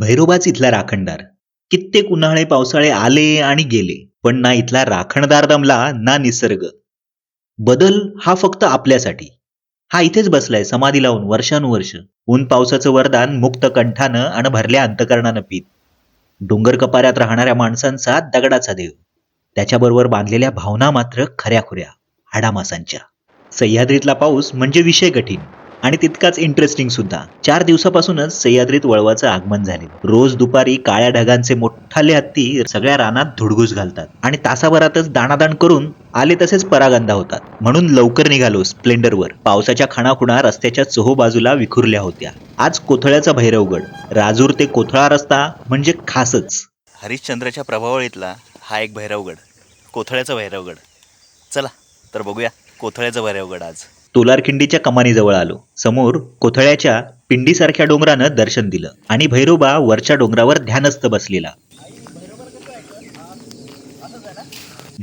भैरोबाच इथला राखणदार. कित्येक उन्हाळे पावसाळे आले आणि गेले पण ना इथला राखणदार दमला ना निसर्ग. बदल हा फक्त आपल्यासाठी. हा इथेच बसलाय समाधी लावून वर्षानुवर्ष. ऊन पावसाचं वरदान मुक्त कंठानं आणि भरल्या अंतकरणानं पीत. डोंगर कपाऱ्यात राहणाऱ्या माणसांचा दगडाचा देव. त्याच्याबरोबर बांधलेल्या भावना मात्र खऱ्याखुऱ्या हाडामासांच्या. सह्याद्रीतला पाऊस म्हणजे विषय कठीण. आणि तितकाच इंटरेस्टिंग सुद्धा. चार दिवसापासूनच सह्याद्रीत वळवाचं आगमन झाले रोज दुपारी काळ्या ढगांचे मोठाले हत्ती सगळ्या रानात धुडगूस घालतात आणि तासाभरातच दाणादाण करून आले तसेच परागंदा होतात. म्हणून लवकर निघालो स्प्लेंडरवर. पावसाच्या खणाखुणा रस्त्याच्या चहो बाजूला विखुरल्या होत्या. आज कोथळ्याचा भैरवगड राजूर ते कोथळा रस्ता म्हणजे खासच. हरिश्चंद्राच्या प्रभावळीतला हा एक भैरवगड कोथळ्याचा भैरवगड चला तर बघूया कोथळ्याचा भैरवगड आज. तोलारखिंडीच्या कमानीजवळ आलो. समोर कोथळ्याच्या पिंडीसारख्या डोंगरानं दर्शन दिलं आणि भैरोबा वरच्या डोंगरावर ध्यानस्थ बसलेला.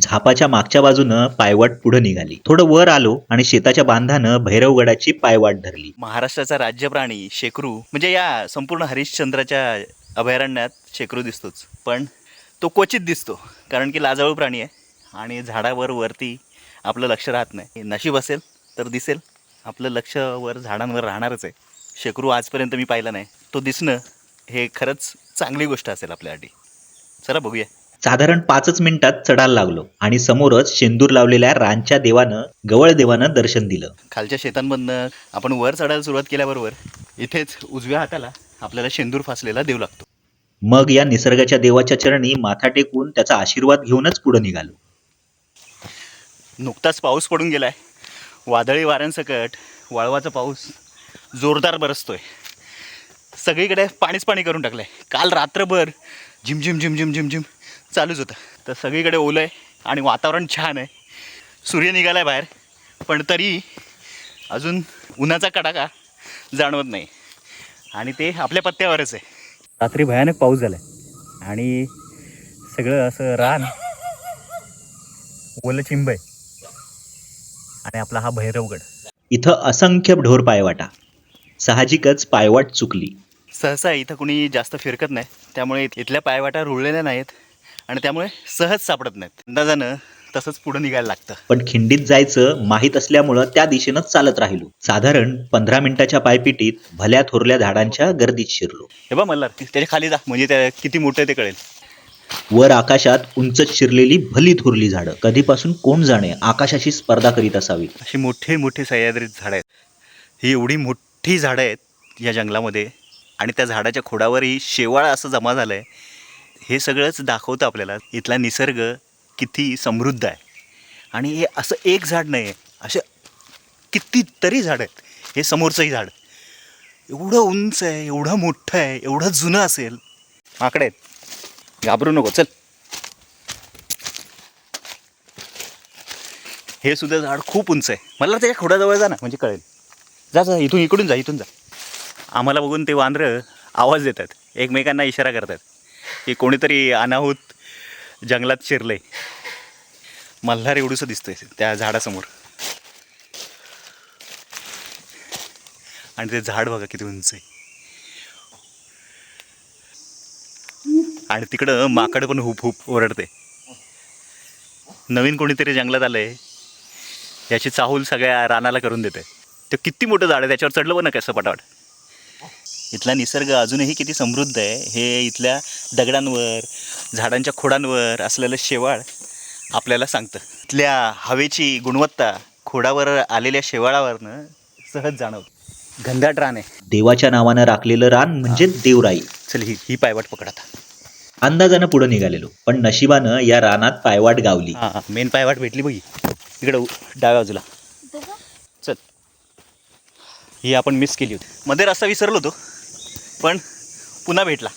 झापाच्या मागच्या बाजूनं पायवाट पुढे निघाली. थोडं वर आलो आणि शेताच्या बांधानं भैरवगडाची पायवाट धरली. महाराष्ट्राचा राज्य प्राणी शेकरू म्हणजे या संपूर्ण हरिश्चंद्राच्या अभयारण्यात शेकरू दिसतोच. पण तो क्वचित दिसतो कारण की लाजाळू प्राणी आहे आणि झाडावर वरती आपलं लक्ष राहत नाही. नशीब असेल तर दिसेल. आपलं लक्ष वर झाडांवर राहणारच आहे. शेकरू आजपर्यंत मी पाहिलं नाही. तो दिसणं हे खरंच चांगली गोष्ट असेल आपल्यासाठी चला बघूया. साधारण पाचच मिनिटात चढायला लागलो आणि समोरच शेंदूर लावलेल्या रानच्या देवानं गवळ देवानं दर्शन दिलं. खालच्या शेतांमधनं आपण वर चढायला सुरुवात केल्याबरोबर इथेच उजव्या हाताला आपल्याला शेंदूर फासलेला देऊ लागतो. मग या निसर्गाच्या देवाच्या चरणी माथा टेकून त्याचा आशीर्वाद घेऊनच पुढे निघालो. नुकताच पाऊस पडून गेलाय. वादळी वाऱ्यांसकट वाळवाचा पाऊस जोरदार बरसतोय. सगळीकडे पाणीच पाणी करून टाकलंय. काल रात्रभर झिमझिम झिमझिम झिमझिम चालूच होतं. तर सगळीकडे ओलं आहे आणि वातावरण छान आहे. सूर्य निघालाय बाहेर पण तरी अजून उन्हाचा कडाका जाणवत नाही. आणि ते आपल्या पत्त्यावरच आहे. रात्री भयानक पाऊस झालाय. आणि सगळं असं रान ओलं चिंब आहे. आणि आपला हा भैरवगड. इथं असंख्य ढोर पायवाटा. साहजिकच पायवाट चुकली. सहसा इथं कुणी जास्त फिरकत नाही. त्यामुळे इथल्या पायवाटा रुळलेल्या नाहीत आणि त्यामुळे सहज सापडत नाहीत. अंदाजानं तसंच पुढं निघायला लागतं. पण खिंडीत जायचं माहीत असल्यामुळं त्या दिशेनंच चालत राहिलो. साधारण पंधरा मिनिटाच्या पायपिटीत भल्या थोरल्या झाडांच्या गर्दीत शिरलो. हे बा मल्हार त्याच्याखाली जा. म्हणजे त्या किती मोठं आहे ते कळेल. वर आकाशात उंच शिरलेली भली थोरली झाडं. कधीपासून कोण जाणे? आकाशाशी स्पर्धा करीत असावी. अशी मोठे मोठे सह्याद्रीत झाडं आहेत. ही एवढी मोठी झाडं आहेत या जंगलामध्ये आणि त्या झाडाच्या खोडावरही शेवाळ असं जमा झालं आहे हे सगळंच दाखवतं आपल्याला. इथला निसर्ग किती समृद्ध आहे. आणि हे असं एक झाड नाही आहे असे कितीतरी झाड आहेत. हे समोरचंही झाड. एवढं उंच आहे एवढं मोठं आहे एवढं जुनं असेल. माकडे आहेत. घाबरू नको चल. हे सुद्धा झाड खूप उंच आहे. मला त्याच्या खोडाजवळ जा ना म्हणजे कळेल. जा जा इथून इकडून जा इथून जा. आम्हाला बघून ते वांद्रं आवाज देतात. एकमेकांना इशारा करतात. की कोणीतरी अनाहूत जंगलात शिरलंय. मल्हार एवढूसं दिसतंय त्या झाडासमोर. आणि ते झाड बघा किती उंच आहे. आणि तिकडं माकड पण हुप हुप ओरडते. नवीन कोणीतरी जंगलात आलंय. याची चाहूल सगळ्या रानाला करून देते. ते किती मोठं झाड आहे त्याच्यावर चढलं पण ना कसं पटावट इथला निसर्ग अजूनही किती समृद्ध आहे. हे इथल्या दगडांवर झाडांच्या खोडांवर असलेलं शेवाळ आपल्याला सांगतं. इथल्या हवेची गुणवत्ता खोडावर आलेल्या शेवाळावरनं सहज जाणवतं. घनदाट रान आहे. देवाच्या नावानं राखलेलं रान म्हणजे देवराई. चल ही ही पायवाट पकड आता. अंदाजानं पुढे निघालेलो. पण नशिबानं या रानात पायवाट गावली. हां मेन पायवाट भेटली बघी. इकडं डाव्या बाजूला चल. ही आपण मिस केली होती. मध्ये रस्ता विसरलो होतो पण पुन्हा भेटला.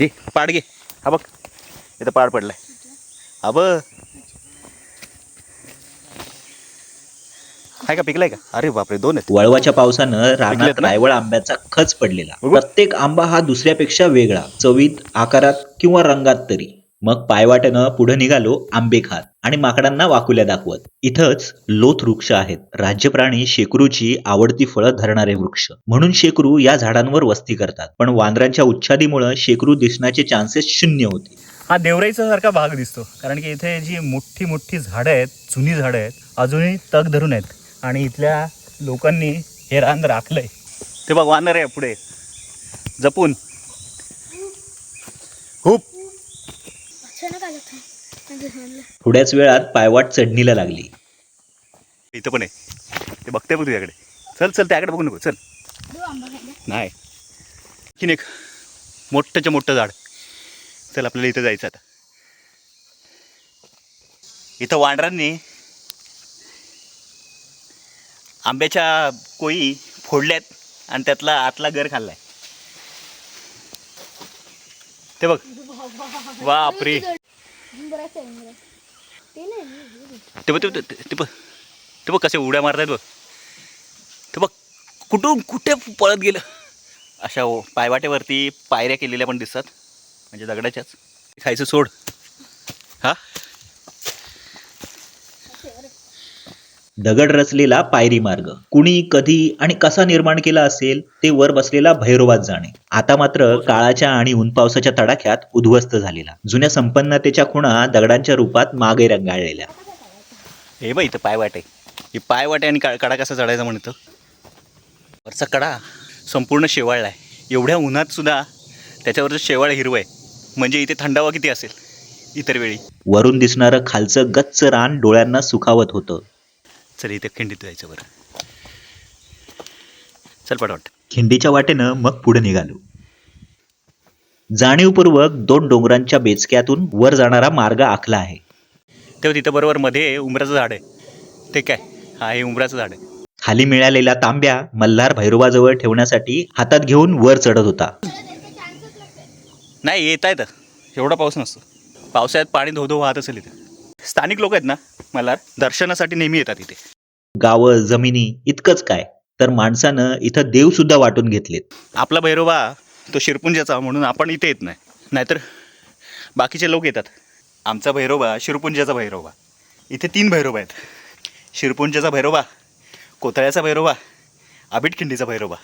हे पाड घे. हा बघ. इथं पाड पडलाय. हा बघ. आहे का? पिकलाय का? अरे बापरे दोन आहेत. वळवाच्या पावसानं रानात? रायवळ आंब्याचा खच पडलेला. प्रत्येक आंबा हा दुसऱ्यापेक्षा वेगळा चवीत आकारात किंवा रंगात तरी. मग पायवाटेनं पुढे निघालो आंबे खात आणि माकडांना वाकुल्या दाखवत. इथंच लोथ वृक्ष आहेत. राज्यप्राणी शेकरूची आवडती फळं धरणारे वृक्ष. म्हणून शेकरू या झाडांवर वस्ती करतात. पण वांद्रांच्या उच्छादीमुळे शेकरू दिसण्याचे चान्सेस शून्य होते. हा देवराईचा सारखा भाग दिसतो. कारण की इथे जी मोठी मोठी झाडं आहेत जुनी झाडं आहेत अजूनही तग धरून आहेत. आणि इथल्या लोकांनी हे रान राखलंय. ते बघ वानर आहे पुढे. जपून. खूप म्हणजे थोड्याच वेळात पायवाट चढणीला लागली. इथं पण आहे. ते बघते बघ तुझ्याकडे. चल चल त्याकडे बघू नको. चल. नाही. आणखीन एक मोठंच्या मोठं झाड. चल आपल्याला इथं जायचं आता. इथं वांडरांनी आंब्याच्या कोळी फोडल्यात आणि त्यातला आतला गर खाल्लाय. ते बघ. बापरे. ते बघ ते बघ, ते- बघ. कसे उड्या मारतायत बघ. ते बघ कुठून कुठे पळत गेलं? अशा हो पायवाटेवरती पायऱ्या केलेल्या पण दिसतात. म्हणजे दगडाच्याच. खायचं सोड. हा? दगड रचलेला पायरी मार्ग. कुणी कधी आणि कसा निर्माण केला असेल ते वर बसलेला भैरवात जाणे. आता मात्र काळाच्या आणि ऊन पावसाच्या तडाख्यात उद्ध्वस्त झालेला. जुन्या संपन्नतेच्या खुणा दगडांच्या रूपात मागे रंगाळलेल्या. हे बघ इथं पायवाट. आहे ही पायवाट आहे आणि का कडा कसा चढायचा म्हणतो वरचा कडा संपूर्ण शेवाळला आहे एवढ्या उन्हात सुद्धा त्याच्यावरचं शेवाळ हिरवं आहे म्हणजे इथे थंडावा किती असेल? इतर वेळी. वरून दिसणारं खालचं गच्च रान डोळ्यांना सुखावत होतं. चल इथे खिंडीत जायचं बरं. चल पटवाट खिंडीच्या वाटेनं मग पुढे निघालो. जाणीवपूर्वक दोन डोंगरांच्या बेचक्यातून वर जाणारा मार्ग आखला आहे. तेव्हा तिथं बरोबर मध्ये उंबराचं झाड आहे. ते काय हा हे उंबराचं झाड. आहे खाली मिळालेल्या तांब्या मल्हार भैरवाजवळ ठेवण्यासाठी हातात घेऊन वर चढत होता. नाही येत आहेत एवढा पाऊस नसतो. पावसाळ्यात पाणी धोधो वाहत असेल इथे. स्थानिक लोक आहेत ना मला दर्शनासाठी नेहमी येतात इथे. गावं जमिनी इतकंच काय? तर माणसानं इथं देव सुद्धा वाटून घेतलेत. आपला भैरोबा तो शिरपुंजाचा म्हणून आपण इथे येत नाही. नाहीतर बाकीचे लोक येतात. आमचा भैरोबा शिरपुंजाचा भैरोबा. इथे तीन भैरोबा आहेत. शिरपुंजाचा भैरोबा कोतळ्याचा भैरोबा आबिटखिंडीचा भैरोबा.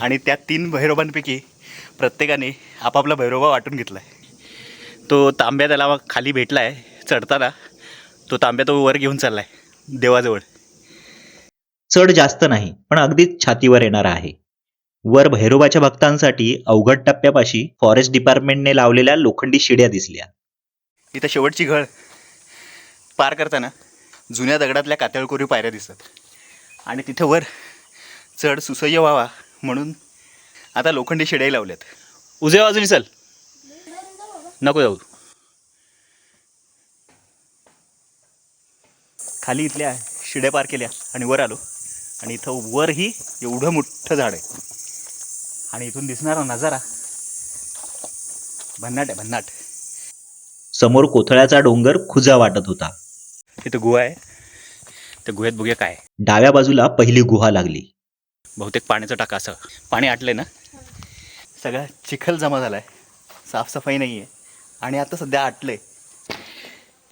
आणि त्या तीन भैरोबांपैकी प्रत्येकाने आपापला भैरोबा वाटून घेतला आहे तो तांब्या त्याला खाली भेटला आहे चढताना तो तांब्या तो वर घेऊन चालला आहे देवाजवळ. चढ जास्त नाही पण अगदीच छातीवर येणारा आहे. वर भैरोबाच्या भक्तांसाठी अवघड टप्प्यापाशी फॉरेस्ट डिपार्टमेंटने लावलेल्या लोखंडी शिड्या दिसल्या. इथं शेवटची घळ. पार करताना जुन्या दगडातल्या कातळकोरी पायऱ्या दिसतात आणि तिथं वर चढ सुसह्य व्हावा म्हणून आता लोखंडी शिड्याही लावल्यात. उजव्या बाजूनी चल. नको जाऊ. खाली इथल्या शिड्या पार केल्या आणि वर आलो. आणि इथं वरही एवढं मोठं झाड आहे. आणि इथून दिसणारा नजारा भन्नाट आहे भन्नाट. समोर कोथळ्याचा डोंगर खुजा वाटत होता. तिथं गुहा आहे. त्या गुहेत बघूया काय आहे. डाव्या बाजूला पहिली गुहा लागली. बहुतेक पाण्याचं टाका असं. पाणी आटलंय ना? सगळा चिखल जमा झालाय. साफसफाई नाही आहे आणि आता सध्या आटलंय.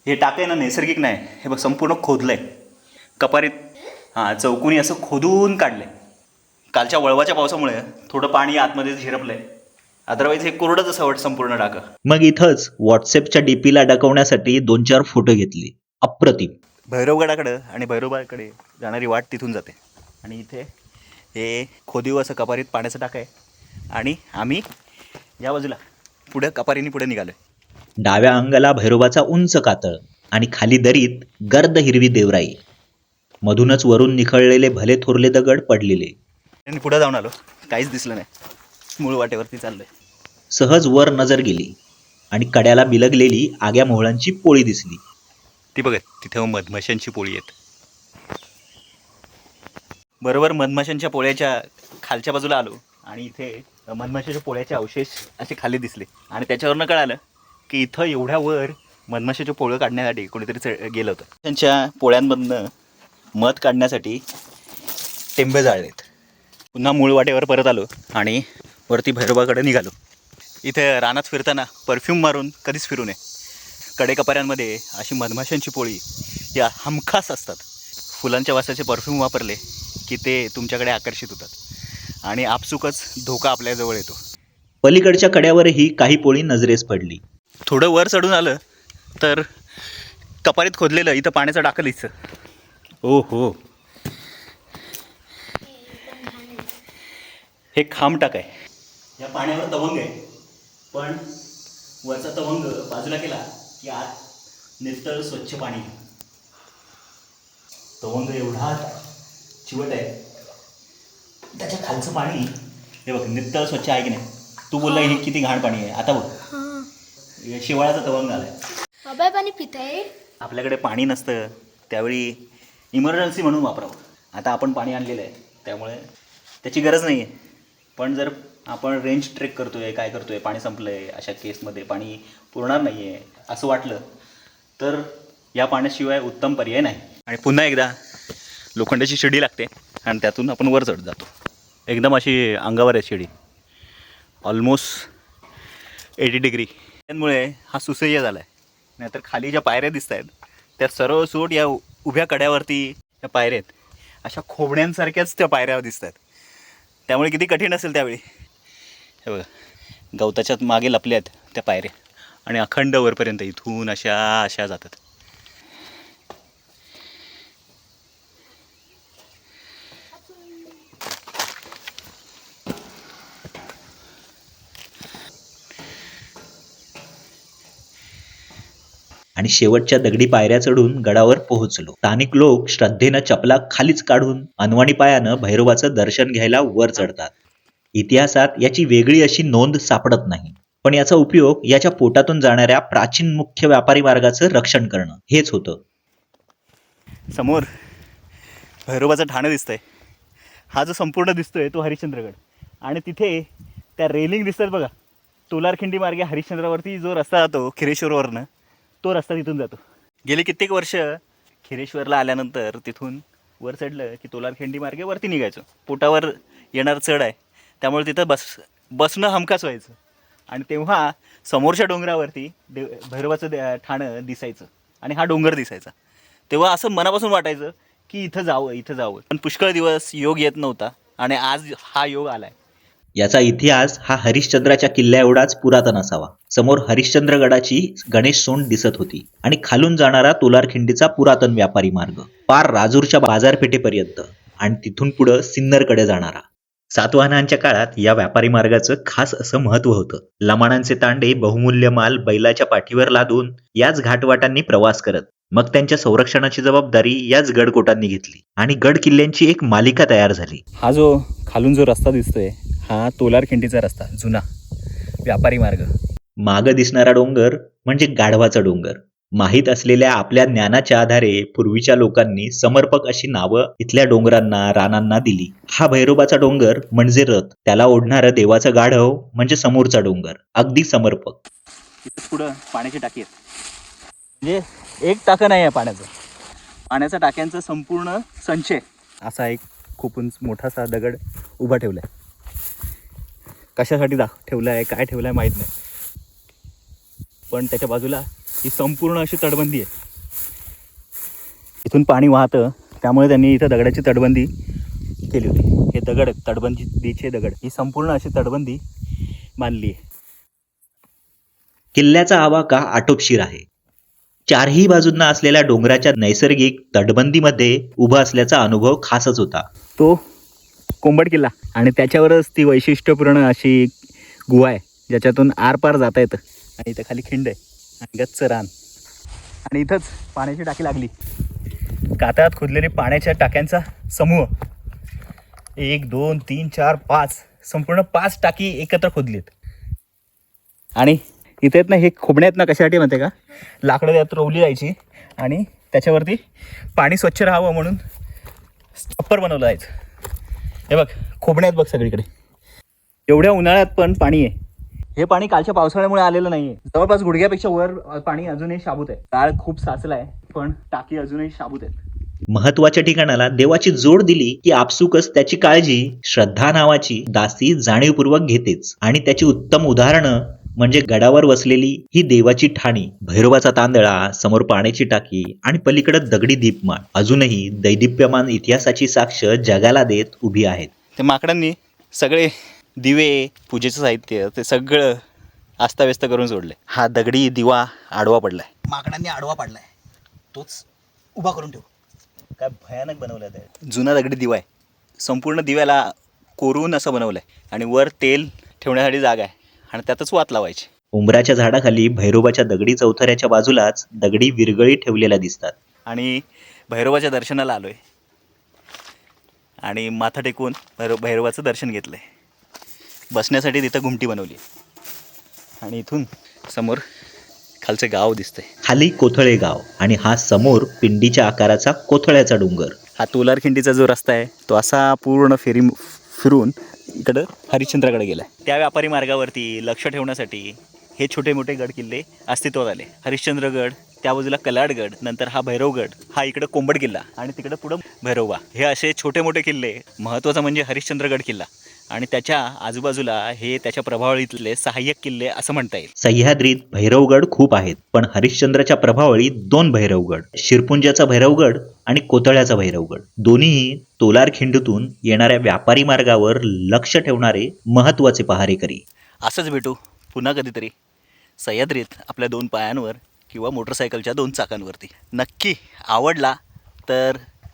हे टाकं आहे ना नैसर्गिक नाही हे बघ संपूर्ण खोदलंय. कपारीत हां चौकोनी असं खोदून काढलंय. कालच्या वळवाच्या पावसामुळे थोडं पाणी आतमध्ये झिरपलंय. अदरवाईज हे कोरडंच असं वाटतं संपूर्ण टाकं मग इथंच व्हॉट्सअपच्या डीपीला डकवण्यासाठी दोन चार फोटो घेतले. अप्रतिम. भैरवगडाकडं आणि भैरवबाकडे जाणारी वाट तिथून जाते. आणि इथे हे खोदीव असं कपारीत पाण्याचं टाक आहे. आणि आम्ही या बाजूला पुढे कपारीने पुढे निघालो डाव्या अंगाला भैरोबाचा उंच कातळ आणि खाली दरीत गर्द हिरवी देवराई. मधूनच वरून निखळलेले भले थोरले दगड पडलेले. आणि पुढे जाऊन आलो. काहीच दिसलं नाही. मूळ वाटेवरती चाललोय. सहज वर नजर गेली आणि कड्याला बिलगलेली आग्या मोहळांची पोळी दिसली. ती बघत तिथं मधमाशांची पोळी आहेत. बरोबर मधमाशांच्या पोळ्याच्या खालच्या बाजूला आलो आणि इथे मधमाशाच्या पोळ्याचे अवशेष असे खाली दिसले आणि त्याच्यावरनं कळालं की इथं एवढ्या वर मधमाशाच्या पोळं काढण्यासाठी कोणीतरी चढ गेलं होतं. त्यांच्या पोळ्यांमधनं मध काढण्यासाठी टेंबे जाळलेत. पुन्हा मूळ वाटेवर परत आलो आणि वरती भैरवाकडे निघालो. इथे रानात फिरताना परफ्यूम मारून कधीच फिरू नये. कडेकपाऱ्यांमध्ये अशी मधमाशांची पोळी या हमखास असतात. फुलांच्या वासाचे परफ्यूम वापरले की ते तुमच्याकडे आकर्षित होतात. आणि आपसुकच धोका आपल्याजवळ येतो. पलीकडच्या कड्यावरही काही पोळी नजरेस पडली. थोडं वर चढून आलं तर कपारीत खोदलेलं इथं पाण्याचं टाकं दिसतं ओ हो हे खांब टाक आहे. या पाण्यावर तवंग आहे. पण वरचा तवंग बाजूला केला की आत नितळ स्वच्छ पाणी. तवंग एवढा चिवट आहे. त्याच्या खालचं पाणी हे बघ नितळ स्वच्छ आहे की नाही? तू बोलला हे किती घाण पाणी आहे. आता बघ. हां शिवाळाचा तवंग आलाय. अभय पाणी पिताय आपल्याकडे पाणी नसतं त्यावेळी इमर्जन्सी म्हणून वापरावं. आता आपण पाणी आणलेलं आहे त्यामुळे त्याची गरज नाही आहे पण जर आपण रेंज ट्रेक करतोय काय करतोय पाणी संपलं आहे अशा केसमध्ये पाणी पुरणार नाही आहे असं वाटलं तर या पाण्याशिवाय उत्तम पर्याय नाही. आणि पुन्हा एकदा लोखंडाची शिडी लागते आणि त्यातून आपण वर चढ जातो. एकदम अशी अंगावर आहे शिडी. ऑलमोस्ट एटी डिग्री त्यामुळे हा सुसह्य झाला आहे नाहीतर खाली ज्या पायऱ्या दिसत आहेत त्या सर्व सोट या उभ्या कड्यावरती या पायऱ्या आहेत. अशा खोबण्यांसारख्याच त्या पायऱ्या दिसत आहेत त्यामुळे किती कठीण असेल त्यावेळी. हे बघा गवताच्या मागे लपल्या आहेत त्या पायऱ्या आणि अखंड वरपर्यंत इथून अशा अशा जातात. आणि शेवटच्या दगडी पायऱ्या चढून गडावर पोहोचलो. स्थानिक लोक श्रद्धेनं चपला खालीच काढून अनवाणी पायानं भैरवाचं दर्शन घ्यायला वर चढतात. इतिहासात याची वेगळी अशी नोंद सापडत नाही. पण याचा उपयोग याच्या पोटातून जाणाऱ्या प्राचीन मुख्य व्यापारी मार्गाचं रक्षण करणं हेच होतं. समोर भैरोबाचं ठाणं दिसतंय. हा जो संपूर्ण दिसतोय तो हरिश्चंद्रगड. आणि तिथे त्या रेलिंग दिसतात बघा. तोलारखिंडी मार्गे हरिश्चंद्रावरती जो रस्ता जातो खिरेश्वरवरनं तो रस्ता तिथून जातो. गेली कित्येक वर्ष खिरेश्वरला आल्यानंतर तिथून वर चढलं की तोलारखेंडी मार्गे वरती निघायचो. पोटावर येणार चढ आहे. त्यामुळे तिथं बस बसणं हमखास व्हायचं. आणि तेव्हा समोरच्या डोंगरावरती देव भैरवाचं दे- ठाणं दिसायचं. आणि हा डोंगर दिसायचा. तेव्हा असं मनापासून वाटायचं की इथं जावं इथं जावं. पण पुष्कळ दिवस योग येत नव्हता. आणि आज हा योग आला आहे याचा इतिहास हा हरिश्चंद्राच्या किल्ल्या एवढाच पुरातन असावा. समोर हरिश्चंद्रगडाची गणेश सोंड दिसत होती आणि खालून जाणारा तुलारखिंडीचा पुरातन व्यापारी मार्ग. पार राजूरच्या बाजारपेठेपर्यंत आणि तिथून पुढं सिन्नरकडे जाणारा. सातवाहनांच्या काळात या व्यापारी मार्गाचं खास असं महत्त्व होतं. लमाणांचे तांडे बहुमूल्य माल बैलाच्या पाठीवर लादून याच घाटवाटांनी प्रवास करत मग त्यांच्या संरक्षणाची जबाबदारी याच गडकोटांनी घेतली आणि गड किल्ल्यांची एक मालिका तयार झाली. हा जो खालून जो रस्ता दिसतोय हा तोलारखिंडीचा रस्ता जुना. व्यापारी मार्ग. माग दिसणारा डोंगर म्हणजे गाढवाचा डोंगर. माहीत असलेल्या आपल्या ज्ञानाच्या आधारे पूर्वीच्या लोकांनी समर्पक अशी नावं इथल्या डोंगरांना रानांना दिली. हा भैरोबाचा डोंगर म्हणजे रथ. त्याला ओढणारं देवाचं गाढव म्हणजे समोरचा डोंगर. अगदी समर्पक. पुढं पाण्याची टाकी आहे म्हणजे एक टाकं नाही आहे पाण्याचं. पाण्याच्या टाक्यांचं संपूर्ण संचय. असा एक खूप उंच मोठासा दगड उभा ठेवला आहे कशासाठी दाख ठेवला आहे काय ठेवला आहे माहीत नाही. पण त्याच्या बाजूला ही संपूर्ण अशी तटबंदी आहे. इथून पाणी वाहतं त्यामुळे त्यांनी इथं दगडाची तटबंदी केली होती. हे दगड तटबंदीचे दगड ही संपूर्ण अशी तटबंदी बांधली आहे. किल्ल्याचा आवाका आटोपशीर आहे? चारही बाजूंना असलेल्या डोंगराच्या नैसर्गिक तटबंदीमध्ये उभा असल्याचा अनुभव खासच होता. तो कोंबड किल्ला. आणि त्याच्यावरच ती वैशिष्ट्यपूर्ण अशी गुहा आहे ज्याच्यातून आरपार जाता येतं. आणि इथं खाली खिंड आहे आणि गच्च रान. आणि इथंच पाण्याची टाकी लागली. कातळात खोदलेले पाण्याच्या टाक्यांचा समूह. एक दोन तीन चार पाच. संपूर्ण पाच टाकी एकत्र खोदलीत. आणि इथे आहेत ना हे खोबण्या आहेत ना कशासाठी म्हणते का? लाकडं त्यात रोवली जायची. आणि त्याच्यावरती पाणी स्वच्छ राहावं म्हणून स्टॉपर बनवलं जायचं. हे बघ खोबण्यात बघ सगळीकडे. एवढ्या उन्हाळ्यात पण पाणी आहे. हे पाणी कालच्या पावसाळ्यामुळे आलेलं नाहीये. जवळपास गुडघ्यापेक्षा वर पाणी अजूनही शाबूत आहे. काळ खूप साचलाय पण टाकी अजूनही शाबूत आहेत. महत्त्वाच्या ठिकाणाला देवाची जोड दिली की आपसुकच त्याची काळजी श्रद्धा नावाची दासी जाणीवपूर्वक घेतेच. आणि त्याची उत्तम उदाहरणं म्हणजे गडावर वसलेली ही देवाची ठाणी भैरवाचा तांदळा समोर पाण्याची टाकी आणि पलीकडे दगडी दीपमाळ. अजूनही दैदिप्यमान इतिहासाची साक्ष जगाला देत उभी आहेत. ते माकडांनी सगळे दिवे पूजेचं साहित्य ते सगळं अस्ताव्यस्त करून सोडले हा दगडी दिवा आडवा पडलाय. माकडांनी आडवा पाडलाय. तोच उभा करून ठेव. काय भयानक बनवलं आहे जुना दगडी दिवा आहे. संपूर्ण दिव्याला कोरून असं बनवलं आहे आणि वर तेल ठेवण्यासाठी जागा आहे. आणि त्यातच वात लावायची. उंबराच्या झाडाखाली भैरोबाच्या दगडी चौथऱ्याच्या बाजूलाच दगडी विरगळी ठेवलेल्या दिसतात. आणि भैरवाच्या दर्शनाला आलो आहे आणि माथा टेकून भैरव भैरवाचं दर्शन घेतलं आहे बसण्यासाठी तिथं घुमटी बनवली. आणि इथून समोर खालचं गाव दिसतंय. खाली कोथळे गाव आणि हा समोर पिंडीच्या आकाराचा कोथळ्याचा डोंगर. हा तुलारखिंडीचा जो रस्ता आहे तो असा पूर्ण फेरी फिरून इकडं हरिश्चंद्राकडे गेला त्या व्यापारी मार्गावरती लक्ष ठेवण्यासाठी हे छोटे मोठे गड किल्ले अस्तित्वात आले. हरिश्चंद्रगड त्या बाजूला कलाडगड नंतर हा भैरवगड हा इकडं कोंबड किल्ला आणि तिकडं पुढं भैरवबा हे असे छोटे मोठे किल्ले महत्त्वाचा म्हणजे हरिश्चंद्रगड किल्ला. आणि त्याच्या आजूबाजूला हे त्याच्या प्रभावळीतले सहाय्यक किल्ले असं म्हणता येईल. सह्याद्रीत भैरवगड खूप आहेत पण हरिश्चंद्रच्या प्रभावळीत दोन भैरवगड शिरपुंजाचा भैरवगड आणि कोतळ्याचा भैरवगड. दोन्हीही तोलार खिंडीतून येणाऱ्या व्यापारी मार्गावर लक्ष ठेवणारे महत्त्वाचे पहारेकरी असंच भेटू पुन्हा कधीतरी. सह्याद्रीत आपल्या दोन पायांवर किंवा मोटरसायकलच्या दोन चाकांवरती. नक्की आवडला तर